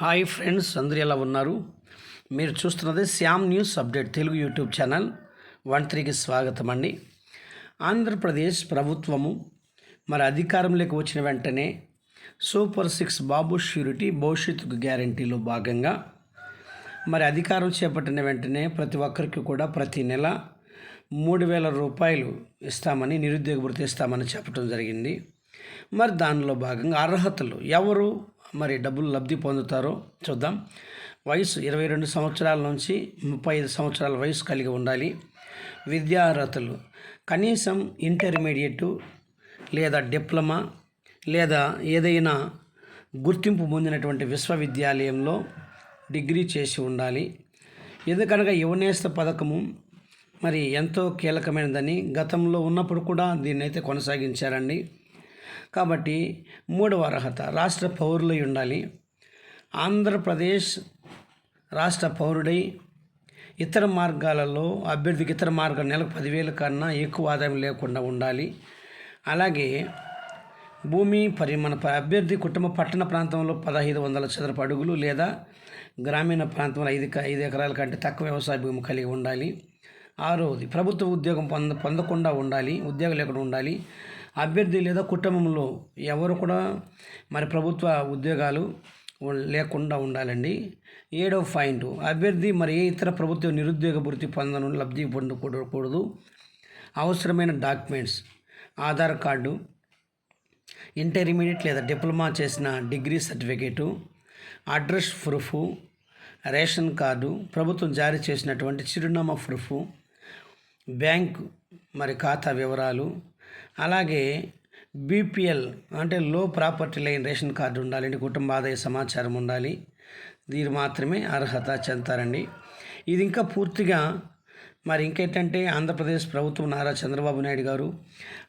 Hi friends అందరూ ఎలా ఉన్నారు? మీరు చూస్తున్నది Shyam news update Telugu YouTube channel. One త్రీకి స్వాగతం అండి. ఆంధ్రప్రదేశ్ ప్రభుత్వము మరి అధికారంలోకి వచ్చిన వెంటనే సూపర్ సిక్స్ బాబు ష్యూరిటీ భవిష్యత్తుకు గ్యారంటీలో భాగంగా మరి అధికారం చేపట్టిన వెంటనే ప్రతి ఒక్కరికి కూడా ప్రతి నెల మూడు వేల రూపాయలు ఇస్తామని నిరుద్యోగ భృతి ఇస్తామని చెప్పడం జరిగింది. మరి దానిలో భాగంగా అర్హతలు ఎవరు? మరి డబ్బులు లబ్ధి పొందుతారో చూద్దాం. వయసు ఇరవై రెండు సంవత్సరాల నుంచి ముప్పై ఐదు సంవత్సరాల వయసు కలిగి ఉండాలి. విద్యార్హతలు. కనీసం ఇంటర్మీడియట్ లేదా డిప్లొమా లేదా ఏదైనా గుర్తింపు పొందినటువంటి విశ్వవిద్యాలయంలో డిగ్రీ చేసి ఉండాలి. ఎందుకనగా యువనేస్త పథకము మరి ఎంతో కీలకమైనదని గతంలో ఉన్నప్పుడు కూడా దీన్నైతే కొనసాగించారండి. కాబట్టి మూడవ అర్హత రాష్ట్ర పౌరులై ఉండాలి. ఆంధ్రప్రదేశ్ రాష్ట్ర పౌరుడై ఇతర మార్గాలలో అభ్యర్థికి ఇతర మార్గం నెలకు పదివేల కన్నా ఎక్కువ ఆదాయం లేకుండా ఉండాలి. అలాగే భూమి పరిమణ అభ్యర్థి కుటుంబ పట్టణ ప్రాంతంలో పదహైదు వందల చదరపు అడుగులు లేదా గ్రామీణ ప్రాంతంలో ఐదు ఐదు ఎకరాల కంటే తక్కువ వ్యవసాయ భూమి కలిగి ఉండాలి. ఆరోది ప్రభుత్వ ఉద్యోగం పొంద పొందకుండా ఉండాలి ఉద్యోగం లేకుండా ఉండాలి. అభ్యర్థి లేదా కుటుంబంలో ఎవరు కూడా మరి ప్రభుత్వ ఉద్యోగాలు లేకుండా ఉండాలండి. ఏడవ పాయింట్ అభ్యర్థి మరి ఏ ఇతర ప్రభుత్వ నిరుద్యోగ భృతి పొందను లబ్ధి పొందకూడదు అవసరమైన డాక్యుమెంట్స్ ఆధార్ కార్డు ఇంటర్మీడియట్ లేదా డిప్లొమా చేసిన degree certificate address proof ration card ప్రభుత్వం జారీ చేసినటువంటి చిరునామా ప్రూఫ్ బ్యాంక్ మరి ఖాతా వివరాలు అలాగే బీపీఎల్ అంటే లో ప్రాపర్టీ లైన్ రేషన్ కార్డు ఉండాలండి కుటుంబ ఆదాయ సమాచారం ఉండాలి. దీని మాత్రమే అర్హత చెందుతారండి. ఇది ఇంకా పూర్తిగా మరి ఇంకేంటంటే ఆంధ్రప్రదేశ్ ప్రభుత్వం నారా చంద్రబాబు నాయుడు గారు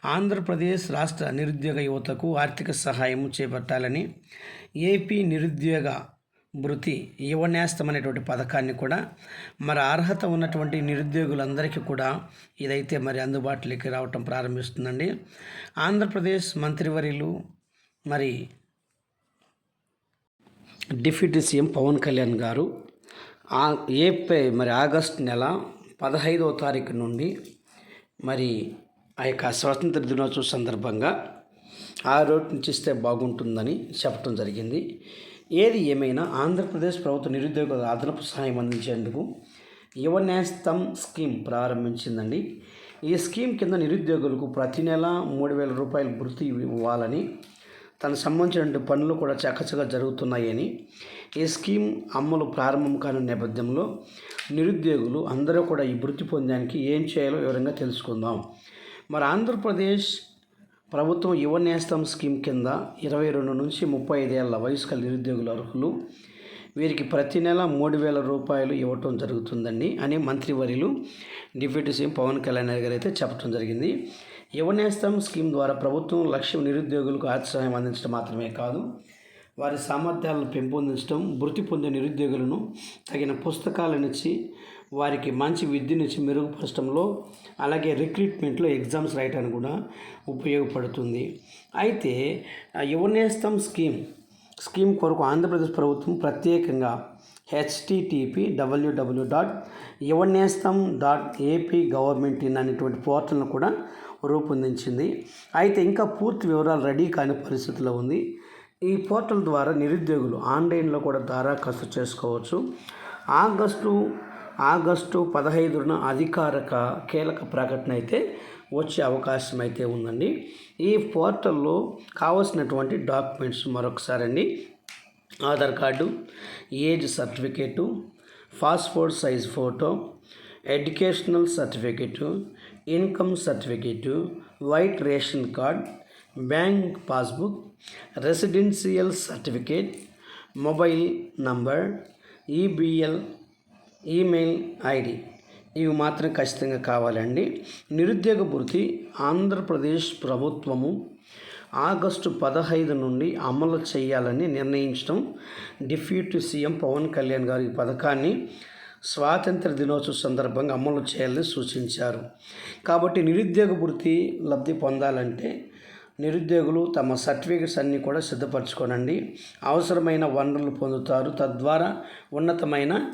ఆంధ్రప్రదేశ్ రాష్ట్ర నిరుద్యోగ యువతకు ఆర్థిక సహాయం చేపట్టాలని ఏపీ నిరుద్యోగ భృతి యువనేస్తం అనేటువంటి పథకాన్ని కూడా మరి అర్హత ఉన్నటువంటి నిరుద్యోగులందరికీ కూడా ఇదైతే మరి అందుబాటులోకి రావటం ప్రారంభిస్తుందండి. ఆంధ్రప్రదేశ్ మంత్రివర్యులు మరి డిప్యూటీ సీఎం పవన్ కళ్యాణ్ గారు ఆ ఏప్రిల్ మరి ఆగస్ట్ నెల పదహైదవ తారీఖు నుండి మరి ఆ యొక్క స్వాతంత్ర దినోత్సవం సందర్భంగా ఆ రోడ్ నుంచి ఇస్తే బాగుంటుందని చెప్పడం జరిగింది. ఏది ఏమైనా ఆంధ్రప్రదేశ్ ప్రభుత్వ నిరుద్యోగ అదనపు సహాయం అందించేందుకు యువ నేస్తం స్కీమ్ ప్రారంభించిందండి. ఈ స్కీమ్ కింద నిరుద్యోగులకు ప్రతి నెల మూడు వేల రూపాయలు గుర్తు ఇవ్వాలని తనకు సంబంధించిన పనులు కూడా చకచగా జరుగుతున్నాయని ఈ స్కీమ్ అమలు ప్రారంభం కాని నేపథ్యంలో నిరుద్యోగులు అందరూ కూడా ఈ వృత్తి పొందడానికి ఏం చేయాలో వివరంగా తెలుసుకుందాం. మరి ఆంధ్రప్రదేశ్ ప్రభుత్వం యువ నేస్తం స్కీమ్ కింద ఇరవై రెండు నుంచి ముప్పై ఐదేళ్ళ వయసు గల నిరుద్యోగుల అర్హులు వీరికి ప్రతి నెల మూడు వేల రూపాయలు ఇవ్వటం జరుగుతుందండి అని మంత్రివర్యులు డిప్యూటీ సీఎం పవన్ కళ్యాణ్ గారు అయితే చెప్పడం జరిగింది. యువనేస్తం స్కీమ్ ద్వారా ప్రభుత్వం లక్ష్యం నిరుద్యోగులకు ఆశ్రయం అందించడం మాత్రమే కాదు వారి సామర్థ్యాలను పెంపొందించడం వృత్తి పొందే నిరుద్యోగులను తగిన పుస్తకాలనిచ్చి వారికి మంచి విద్యనిచ్చి మెరుగుపరచడంలో అలాగే రిక్రూట్మెంట్లో ఎగ్జామ్స్ రాయటానికి కూడా ఉపయోగపడుతుంది. అయితే యువనేస్తం స్కీమ్ స్కీమ్ కొరకు ఆంధ్రప్రదేశ్ ప్రభుత్వం ప్రత్యేకంగా HTTP WWW dot Yuvanestham dot AP government in అనేటువంటి పోర్టల్ను కూడా రూపొందించింది. అయితే ఇంకా పూర్తి వివరాలు రెడీ కాని పరిస్థితిలో ఉంది. ఈ పోర్టల్ ద్వారా నిరుద్యోగులు ఆన్లైన్లో కూడా దరఖాస్తు చేసుకోవచ్చు. ఆగస్టు ఆగస్టు పదహైదున అధికారిక కీలక ప్రకటన అయితే వచ్చే అవకాశం అయితే ఉందండి. ఈ పోర్టల్లో కావలసినటువంటి డాక్యుమెంట్స్ మరొకసారి అండి Aadhaar card age certificate passport size photo educational certificate income certificate white ration card bank passbook residential certificate mobile number ఈబిఎల్ email ID. ఇవి మాత్రం ఖచ్చితంగా కావాలండి. నిరుద్యోగ భృతి ఆంధ్రప్రదేశ్ ప్రభుత్వము ఆగస్టు పదహైదు నుండి అమలు చేయాలని నిర్ణయించడం. డిప్యూటీ సీఎం పవన్ కళ్యాణ్ గారు ఈ పథకాన్ని స్వాతంత్ర దినోత్సవ సందర్భంగా అమలు చేయాలని సూచించారు. కాబట్టి నిరుద్యోగ భృతి లబ్ధి పొందాలంటే నిరుద్యోగులు తమ సర్టిఫికెట్స్ అన్నీ కూడా సిద్ధపరచుకోనండి. అవసరమైన వనరులు పొందుతారు. తద్వారా ఉన్నతమైన